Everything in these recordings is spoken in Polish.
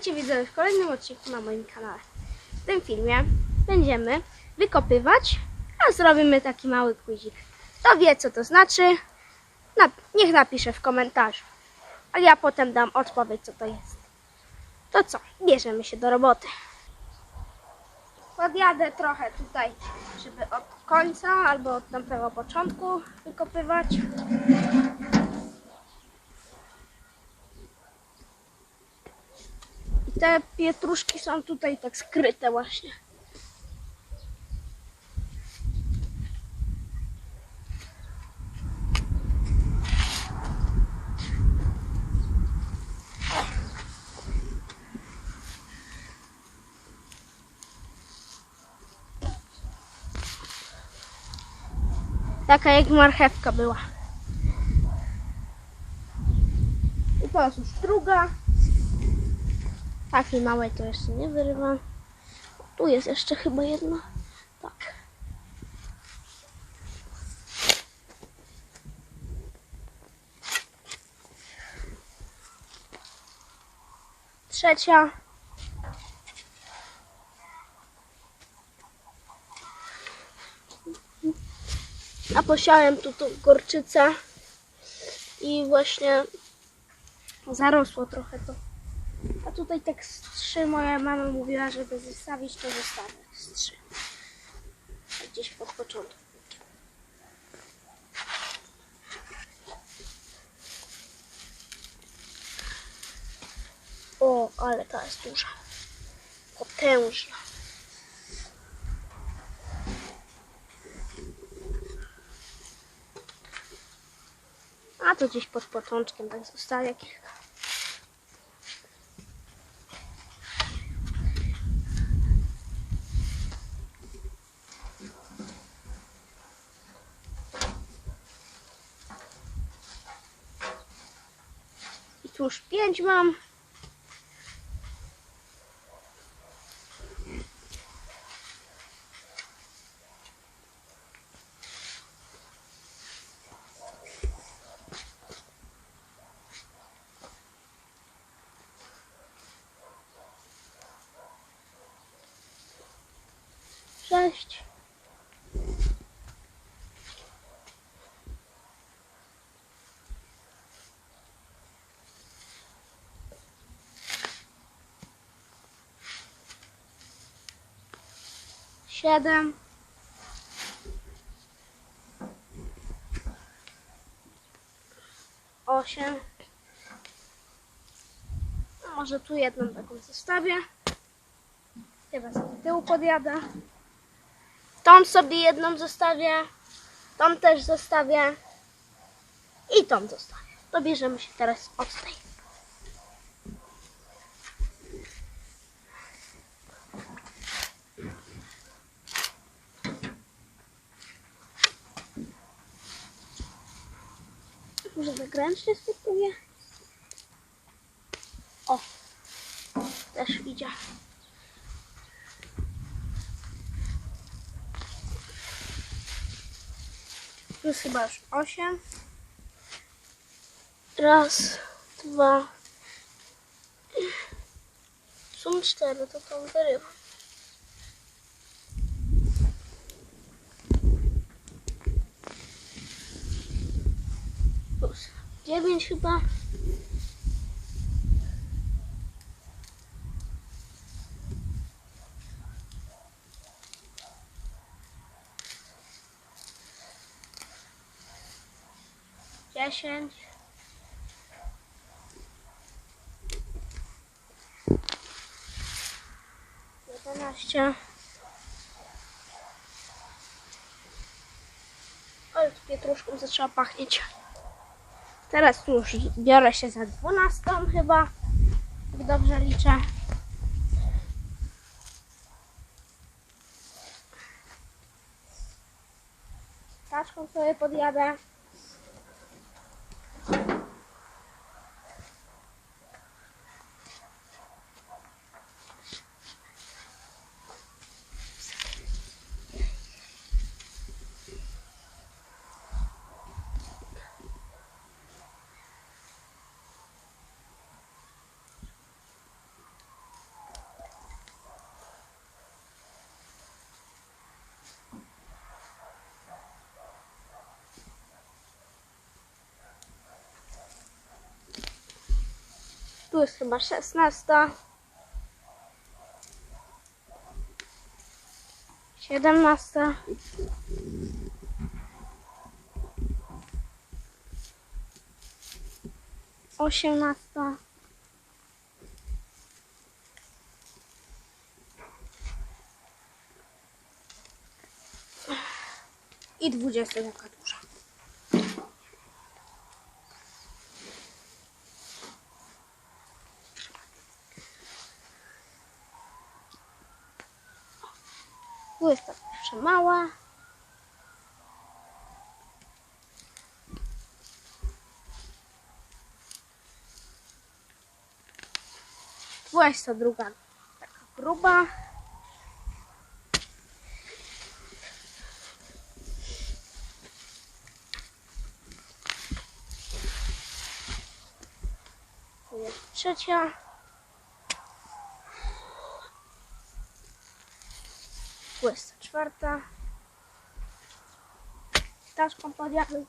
Witajcie widzowie w kolejnym odcinku na moim kanale. W tym filmie będziemy wykopywać, a zrobimy taki mały quizik. Kto wie co to znaczy, na, niech napisze w komentarzu. A ja potem dam odpowiedź co to jest. To co, bierzemy się do roboty. Podjadę trochę tutaj, żeby od końca albo od samego początku wykopywać. Te pietruszki są tutaj tak skryte właśnie. Taka jak marchewka była. I teraz już druga. Takiej małej to jeszcze nie wyrywam. Tu jest jeszcze chyba jedna. Tak. Trzecia. A posiałem tu tą gorczycę i właśnie zarosło trochę to. A tutaj tak z trzy moja mama mówiła, żeby zostawić, to zostawię z trzy. Gdzieś pod początku. O, ale ta jest duża. Potężna. A to gdzieś pod początkiem tak zostawię kilka. Tu już pięć mam. Sześć. Siedem. Osiem. A może tu jedną taką zostawię. Chyba sobie tyłu podjadę. Tą sobie jedną zostawię. Tą też zostawię. I tą zostawię. To bierzemy się teraz od tej. Może ręcznie spróbuję? O! Też idzie. Jest chyba już osiem. Raz, dwa. Są cztery, to to wyrywam. Plus dziewięć chyba. Dziesięć. Jedenaście. Ale pietruszką zaczęła pachnieć. Teraz już biorę się za dwunastą chyba. Jak dobrze liczę. Taczką sobie podjadę. Tu jest chyba 16. 17. Osiemnasta. I dwudziesta taka ta pierwsza mała. Dwudziesta druga taka gruba. Tu Dwudziesta czwarta. Też kompodziary.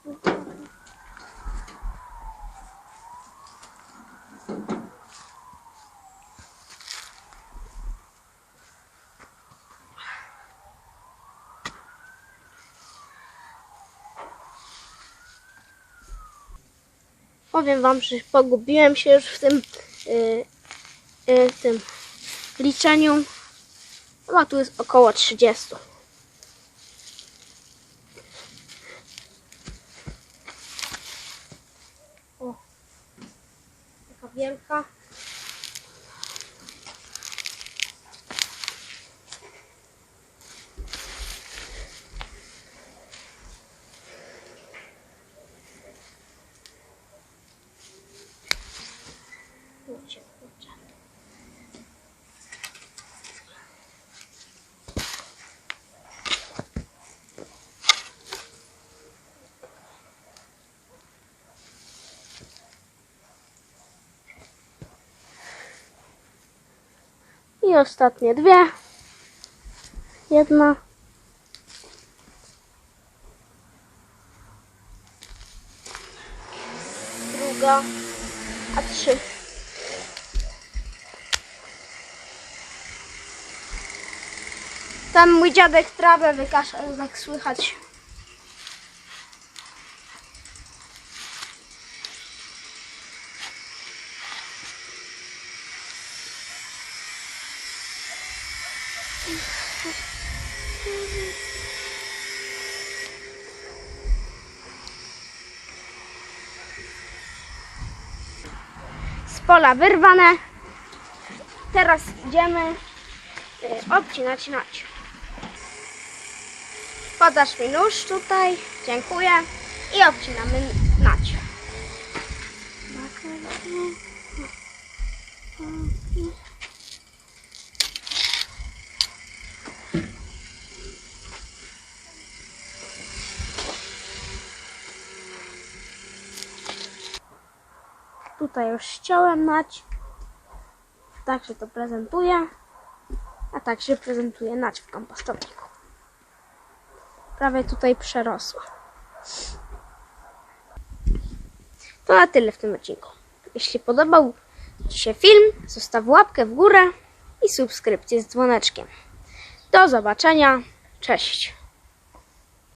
Powiem wam, że pogubiłem się już w tym, yy, yy, tym liczeniu. Chyba tu jest około 30. O, taka wielka. I ostatnie dwie. Jedna. Druga. A trzy. Tam mój dziadek trawę wykaszał, jak słychać. Z pola wyrwane. Teraz idziemy y, obcinać nać. Podasz mi nóż tutaj. Dziękuję. I obcinamy nać. Tutaj już ściąłem nać. Tak się to prezentuje. A tak się prezentuje nać w kompostowniku. Prawie tutaj przerosła. To na tyle w tym odcinku. Jeśli podobał Ci się film, zostaw łapkę w górę i subskrypcję z dzwoneczkiem. Do zobaczenia. Cześć.